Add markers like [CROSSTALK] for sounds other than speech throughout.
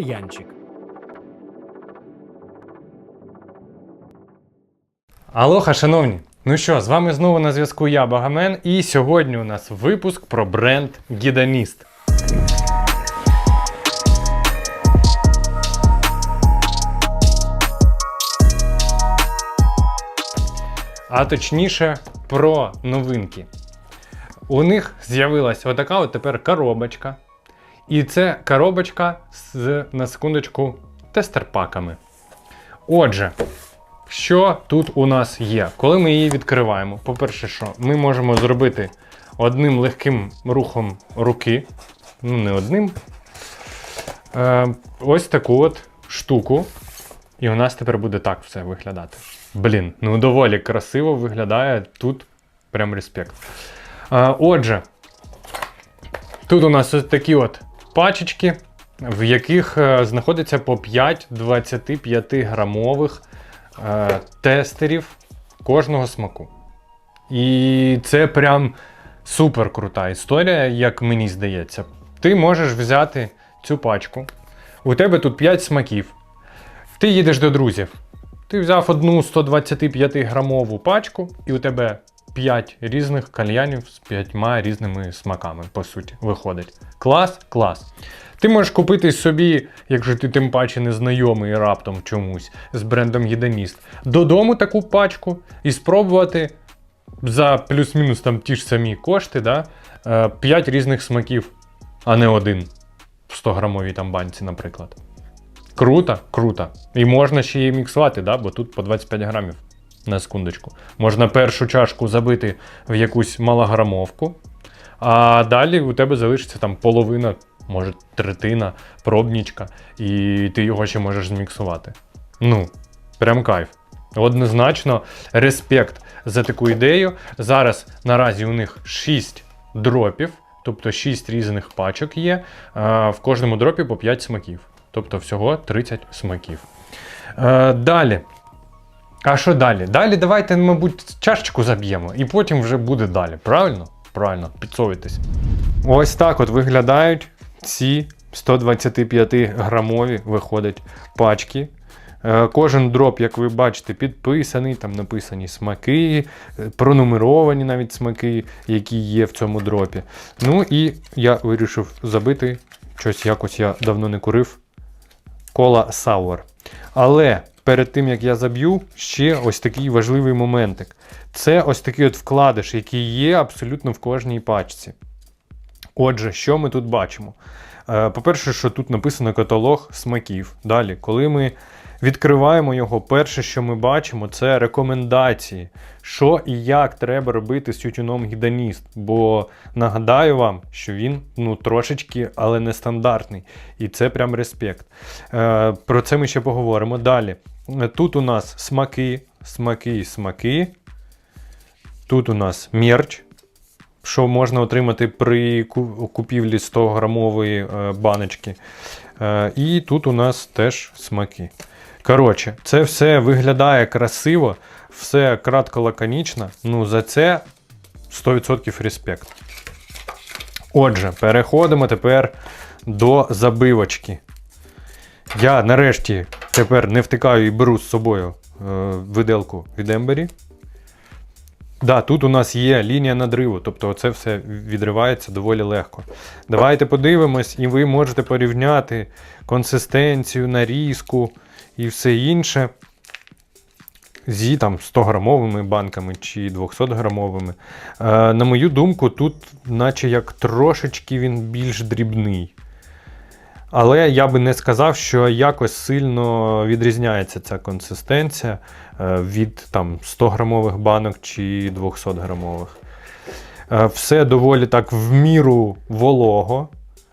кальянчик. Алоха, шановні! Ну що, з вами знову на зв'язку я, Багамен, і сьогодні у нас випуск про бренд Гіданіст. А точніше про новинки. У них з'явилась отака от тепер коробочка. І це коробочка з, на секундочку, тестерпаками. Отже, що тут у нас є? Коли ми її відкриваємо, по-перше, що ми можемо зробити одним легким рухом руки, ну не одним, е, ось таку от штуку. І у нас тепер буде так все виглядати. Блін, ну доволі красиво виглядає тут. Прям респект. Е, отже, тут у нас ось такі от пачечки, в яких е, знаходиться по 5 25 грамових е, тестерів кожного смаку. І це прям супер крута історія, як мені здається. Ти можеш взяти цю пачку. У тебе тут 5 смаків. Ти їдеш до друзів. Ти взяв одну 125 грамову пачку, і у тебе 5 різних кальянів з 5 різними смаками, по суті, виходить. Клас, клас. Ти можеш купити собі, якщо ти тим паче не знайомий раптом чомусь з брендом Єданіст, додому таку пачку і спробувати за плюс-мінус там ті ж самі кошти, да, 5 різних смаків, а не один в 100 грамовій там банці, наприклад. Круто, круто. І можна ще її міксувати, да, бо тут по 25 грамів. На секундочку. Можна першу чашку забити в якусь малограмовку, а далі у тебе залишиться там половина, може третина, пробнічка, і ти його ще можеш зміксувати. Ну, прям кайф. Однозначно, респект за таку ідею. Зараз наразі у них 6 дропів, тобто 6 різних пачок є. В кожному дропі по 5 смаків. Тобто всього 30 смаків. Е, Далі. А що далі? Далі давайте, мабуть, чашечку заб'ємо, і потім вже буде далі. Правильно? Правильно, підсовуйтесь. Ось так от виглядають ці 125 грамові виходять пачки. Е, Кожен дроп, як ви бачите, підписаний, там написані смаки, е, пронумеровані навіть смаки, які є в цьому дропі. Ну і я вирішив забити щось якось я давно не курив. Кола Sour. Але перед тим як я заб'ю, ще ось такий важливий моментик. Це ось такий от вкладиш, який є абсолютно в кожній пачці. Отже, що ми тут бачимо? Е, По-перше, що тут написано каталог смаків. Далі, коли ми відкриваємо його, перше, що ми бачимо, це рекомендації, що і як треба робити з тютюном гіданіст. Бо нагадаю вам, що він ну, трошечки, але не стандартний. І це прям респект. Е, Про це ми ще поговоримо. Далі. Е, Тут у нас смаки, смаки, смаки. Тут у нас мерч, що можна отримати при купівлі 100 грамової е, баночки. Е, і тут у нас теж смаки. Коротше, це все виглядає красиво, все кратко лаконічно. Ну, за це 100% респект. Отже, переходимо тепер до забивочки. Я нарешті тепер не втикаю і беру з собою е, виделку від Ембері. Да, тут у нас є лінія надриву, тобто це все відривається доволі легко. Давайте подивимось, і ви можете порівняти консистенцію, нарізку і все інше зі там 100-грамовими банками чи 200-грамовими. Е, на мою думку, тут, наче як трошечки він більш дрібний. Але я би не сказав, що якось сильно відрізняється ця консистенція е, від там, 100-грамових банок чи 200-грамових. Е, Все доволі так в міру волого.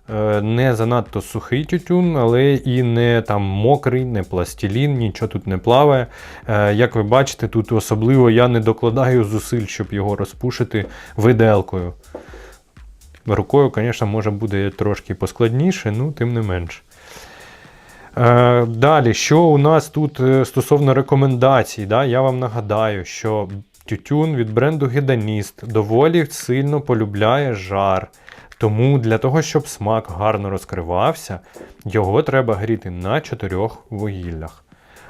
Е, Не занадто сухий тютюн, але і не там мокрий, не пластилін, нічого тут не плаває. Е, Як ви бачите, тут особливо я не докладаю зусиль, щоб його розпушити виделкою. Рукою, звісно, може буде трошки поскладніше, ну тим не менш. Е, далі, що у нас тут стосовно рекомендацій? Да? Я вам нагадаю, що тютюн від бренду Геданіст доволі сильно полюбляє жар. Тому для того, щоб смак гарно розкривався, його треба гріти на чотирьох вугіллях.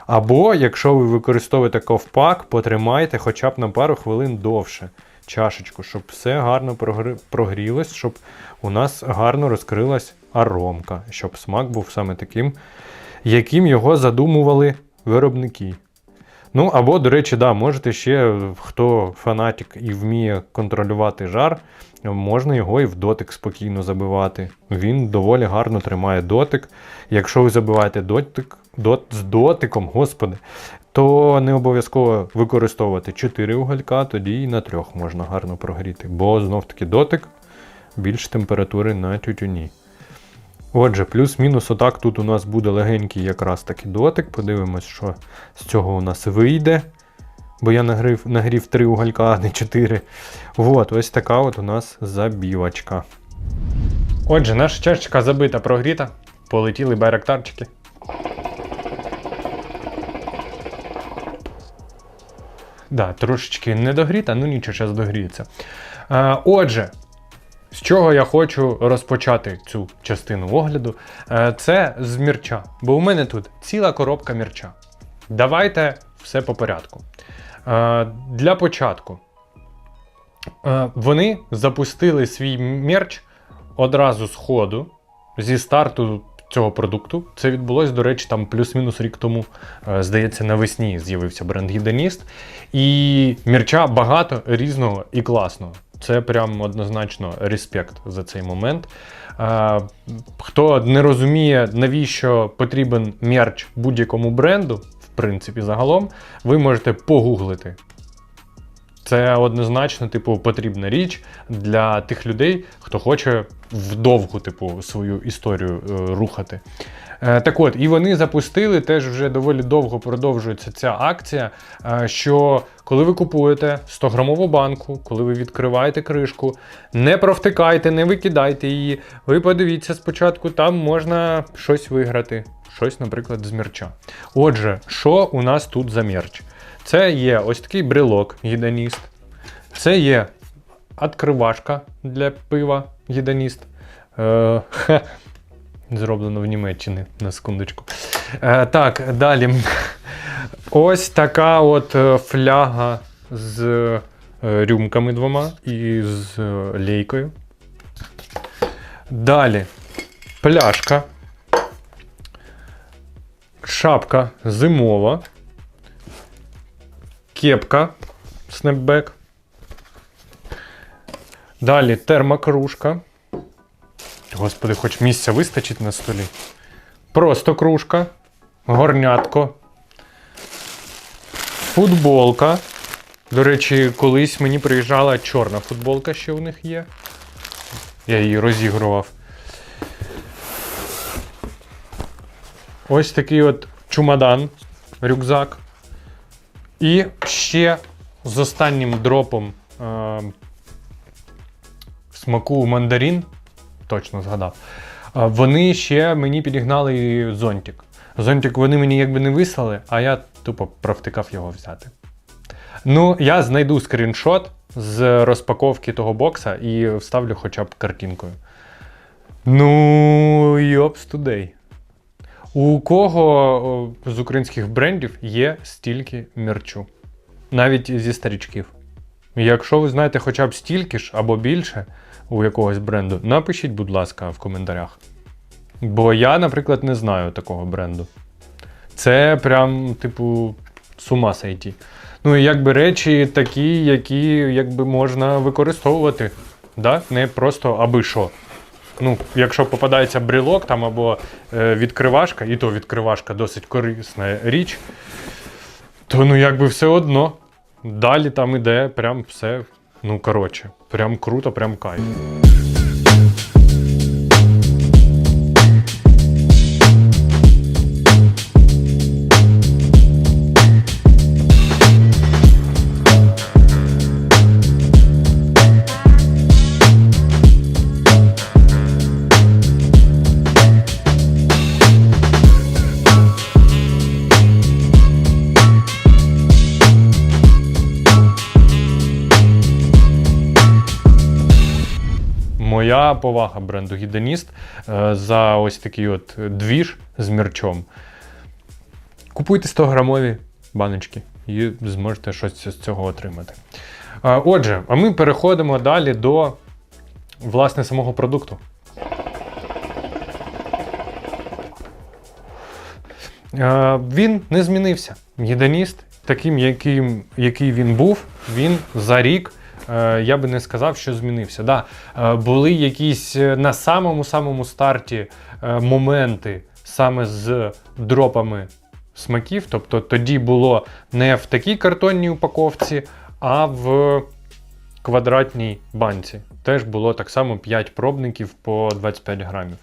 Або, якщо ви використовуєте ковпак, потримайте хоча б на пару хвилин довше чашечку, щоб все гарно прогрілось, щоб у нас гарно розкрилась аромка, щоб смак був саме таким, яким його задумували виробники. Ну, або, до речі, да, можете ще, хто фанатик і вміє контролювати жар, можна його і в дотик спокійно забивати. Він доволі гарно тримає дотик. Якщо ви забиваєте дотик, дот, з дотиком, господи, то не обов'язково використовувати 4 уголька, тоді і на трьох можна гарно прогріти, бо знов-таки дотик більш температури на тютюні. Отже, плюс-мінус отак тут у нас буде легенький якраз таки дотик. Подивимось, що з цього у нас вийде. Бо я нагрів, нагрів 3 уголька, а не 4. От, ось така от у нас забівочка. Отже, наша чашечка забита, прогріта. Полетіли байрактарчики. Да, трошечки не догріта, ну нічого, зараз догріється. Е, отже, з чого я хочу розпочати цю частину огляду, Е, це з мірча. Бо у мене тут ціла коробка мірча. Давайте все по порядку. Е, Для початку е, вони запустили свій мерч одразу з ходу, зі старту цього продукту. Це відбулось, до речі, там плюс-мінус рік тому, здається, навесні з'явився бренд Гідоніст. І мерча багато різного і класного. Це прям однозначно респект за цей момент. Хто не розуміє, навіщо потрібен мерч будь-якому бренду, в принципі, загалом, ви можете погуглити. Це однозначно, типу, потрібна річ для тих людей, хто хоче вдовгу, типу, свою історію е, рухати. Е, так от, і вони запустили теж вже доволі довго продовжується ця акція. е, що коли ви купуєте 100-грамову банку, коли ви відкриваєте кришку, не провтикайте, не викидайте її. Ви подивіться спочатку, там можна щось виграти. Щось, наприклад, з мерча. Отже, що у нас тут за мерч? Це є ось такий брелок гідоніст. Це є відкривашка для пива гідоніст. Е, хе, [LAUGHS] зроблено в Німеччині, на секундочку. Е, так, далі. Ось така от е, фляга з е, рюмками двома і з е, лейкою. Далі пляшка. Шапка зимова. Кепка снепбек. Далі термокружка. Господи, хоч місця вистачить на столі. Просто кружка. Горнятко. Футболка. До речі, колись мені приїжджала чорна футболка, що у них є. Я її розігрував. Ось такий от чумадан, рюкзак. І ще з останнім дропом е, смаку мандарин, точно згадав. Вони ще мені підігнали зонтик. Зонтик вони мені якби не вислали, а я тупо провтикав його взяти. Ну, я знайду скріншот з розпаковки того бокса і вставлю хоча б картинкою. Ну, йопс today. У кого з українських брендів є стільки мерчу? Навіть зі старічків. Якщо ви знаєте хоча б стільки ж або більше у якогось бренду, напишіть, будь ласка, в коментарях. Бо я, наприклад, не знаю такого бренду. Це прям, типу, з ума сойти. Ну і якби речі такі, які якби можна використовувати. Да? Не просто аби що. Ну, якщо попадається брелок там або е, відкривашка, і то відкривашка досить корисна річ, то ну якби все одно. Далі там іде прям все, ну коротше, прям круто, прям кайф. Моя повага бренду Гідоніст е, за ось такий от двіж з мірчом. Купуйте 100 грамові баночки і зможете щось з цього отримати. Е, Отже, а ми переходимо далі до власне самого продукту. Е, Він не змінився. Гідоніст, таким, яким, який він був, він за рік. Е, Я би не сказав, що змінився. Да, е, були якісь е, на самому-самому старті моменти саме з дропами смаків. Тобто тоді було не в такій картонній упаковці, а в квадратній банці. Теж було так само 5 пробників по 25 грамів.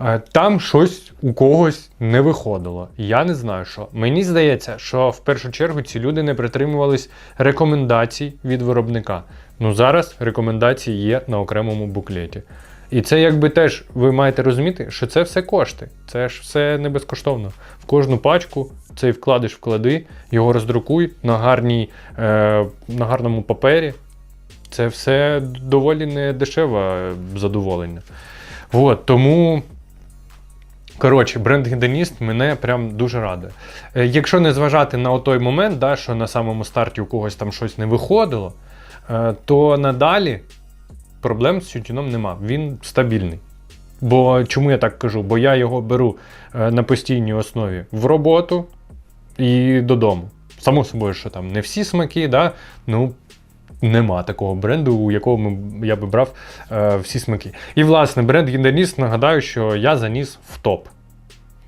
Е, Там щось у когось не виходило. Я не знаю що. Мені здається, що в першу чергу ці люди не притримувались рекомендацій від виробника. Ну зараз рекомендації є на окремому буклеті. І це якби теж ви маєте розуміти, що це все кошти. Це ж все не безкоштовно. В кожну пачку цей вкладиш вклади, його роздрукуй на, гарній, е, на гарному папері. Це все доволі не дешеве задоволення. От, тому. Коротше, бренд Гедоніст мене прям дуже радує. Е, Якщо не зважати на той момент, да, що на самому старті у когось там щось не виходило, е, то надалі проблем з тютюном нема. Він стабільний. Бо чому я так кажу? Бо я його беру е, на постійній основі в роботу і додому. Само собою, що там не всі смаки, да? ну нема такого бренду, у якого я би брав е, всі смаки. І власне, бренд Гіндерніст, нагадаю, що я заніс в топ.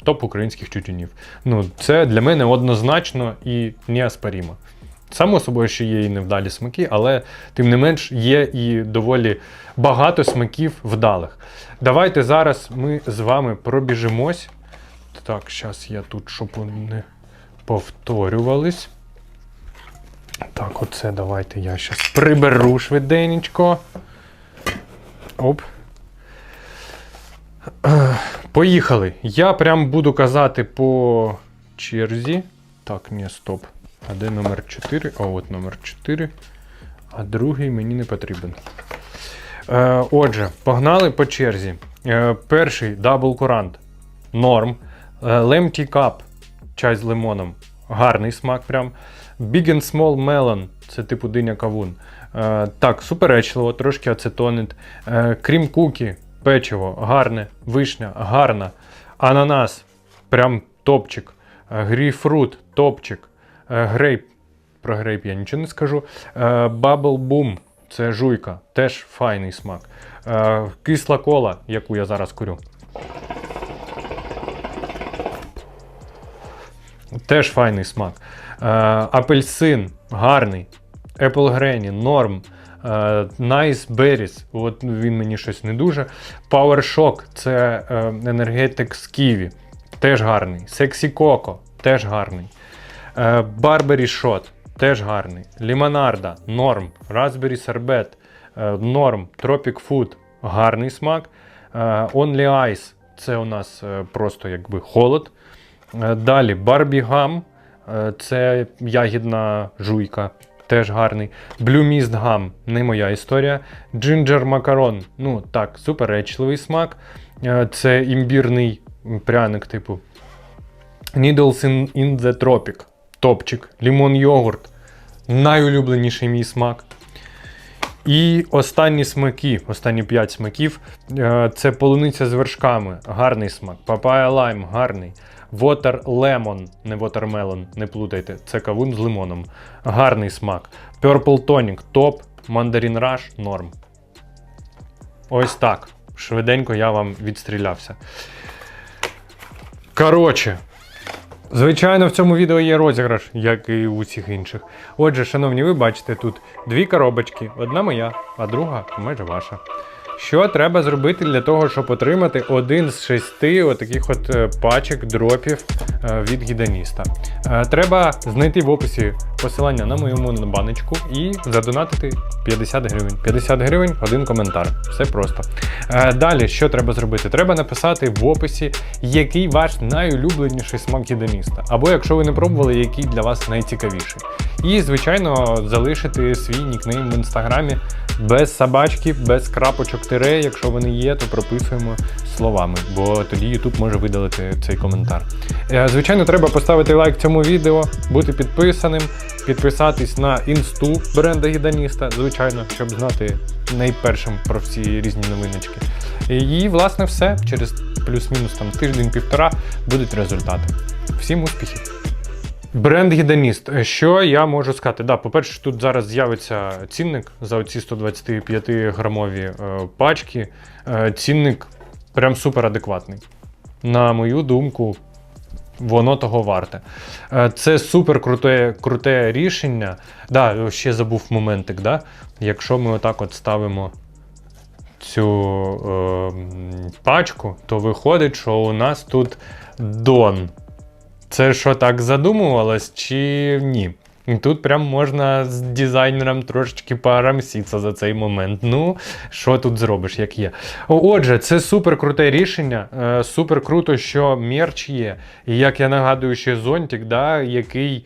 Топ українських тютюнів. Ну, це для мене однозначно і неоспоримо. Само собою, що є і невдалі смаки, але тим не менш є і доволі багато смаків вдалих. Давайте зараз ми з вами пробіжимось. Так, зараз я тут, щоб не повторювались. Так, оце давайте я зараз приберу швиденечко. Оп. Поїхали. Я прям буду казати по черзі. Так, ні, стоп. А де номер 4? А от номер 4. А другий мені не потрібен. Е, отже, погнали по черзі. Е, перший Double Currant. Норм. Е, Lemty Cup. Чай з лимоном. Гарний смак прям. Big and Small Melon. Це типу диня кавун. Е, так, суперечливо, трошки ацетонит. Е, крім кукі, печиво, гарне, вишня, гарна. Ананас, прям топчик. Е, Грейпфрут, топчик. Е, Грейп. Про грейп я нічого не скажу. Е, Bubble Boom, це жуйка, теж файний смак. Е, Кисла кола, яку я зараз курю. Теж файний смак. Е, апельсин гарний. Apple Granny, норм. Е, Nice Berries, от він мені щось не дуже. Power Shock це е, енергетик з Ківі. Теж гарний. Sexy Coco теж гарний. Е, Barberry Shot теж гарний. Лімонарда норм. Raspberry Sorbet е, норм. Tropic Food гарний смак. Е, Only Ice це у нас е, просто якби холод. Е, Далі Gum, е, це ягідна жуйка, теж гарний. Mist Gum, не моя історія. Ginger Macaron, ну так, суперечливий смак. Е, Це імбірний пряник, типу. Needles in, in the Tropic, топчик. Лімон йогурт, найулюбленіший мій смак. І останні смаки, останні 5 смаків. Це полуниця з вершками, гарний смак. Папая лайм, гарний. Water Lemon, не Watermelon, не плутайте. Це кавун з лимоном. Гарний смак. Purple Tonic, топ. Mandarin Rush, норм. Ось так. Швиденько я вам відстрілявся. Коротше, Звичайно, в цьому відео є розіграш, як і у усіх інших. Отже, шановні, ви бачите тут дві коробочки: одна моя, а друга майже ваша. Що треба зробити для того, щоб отримати один з шести отаких от е, пачок дропів е, від гідоніста? Е, Треба знайти в описі посилання на мою монобаночку і задонатити 50 гривень. 50 гривень, один коментар. Все просто. Далі, що треба зробити? Треба написати в описі, який ваш найулюбленіший смак гідоніста. Або якщо ви не пробували, який для вас найцікавіший. І, звичайно, залишити свій нікнейм в інстаграмі без собачки, без крапочок тире. Якщо вони є, то прописуємо словами, бо тоді YouTube може видалити цей коментар. Е, Звичайно, треба поставити лайк цьому відео, бути підписаним, підписатись на інсту бренда Гіданіста, звичайно, щоб знати найпершим про всі різні новиночки. І, власне, все. Через плюс-мінус там тиждень-півтора будуть результати. Всім успіхів! Бренд Гіданіст. Що я можу сказати? Да, по-перше, тут зараз з'явиться цінник за оці 125 грамові е, пачки. Е, цінник прям супер адекватний. На мою думку, воно того варте. Е, Це супер круте, круте рішення. Да, ще забув моментик. Да? Якщо ми отак от ставимо цю е, пачку, то виходить, що у нас тут Дон. Це що так задумувалось, чи ні? Тут прям можна з дизайнером трошечки порамсіться за цей момент. Ну, що тут зробиш, як є. Отже, це супер круте рішення. Е, супер круто, що мерч є. І як я нагадую, ще зонтик, да, який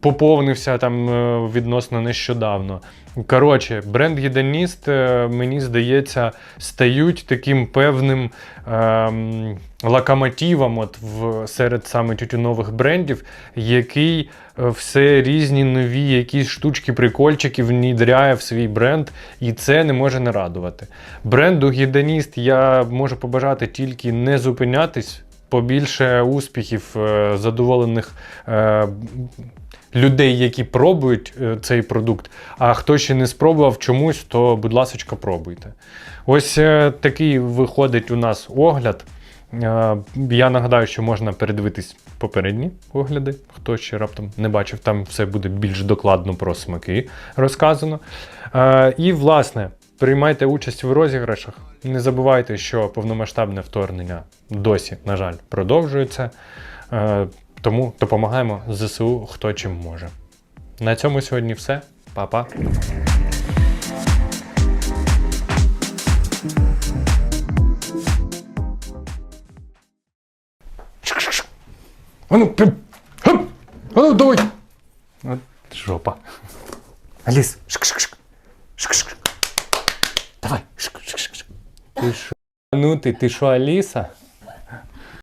поповнився там е, відносно нещодавно. Коротше, бренд Гіденіст, е, мені здається, стають таким певним ем, локомотивом от в, серед саме тютюнових брендів, який е, все різні нові якісь штучки, прикольчики внідряє в свій бренд, і це не може не радувати. Бренду Гіденіст я можу побажати тільки не зупинятись. Побільше успіхів, задоволених людей, які пробують е, цей продукт. А хто ще не спробував чомусь, то, будь ласка, пробуйте. Ось е, такий виходить у нас огляд. Е, Я нагадаю, що можна передивитись попередні огляди, хто ще раптом не бачив, там все буде більш докладно про смаки розказано. І, власне, приймайте участь в розіграшах. Не забувайте, що повномасштабне вторгнення досі, на жаль, продовжується. Тому допомагаємо ЗСУ хто чим може. На цьому сьогодні все. Па-па. А ну, пим, хм, ну, давай. От жопа. Аліс, шк-шк-шк. Шк-шк. Давай. Шк-шк-шк. Ти що? Ну ти, ти що, Аліса?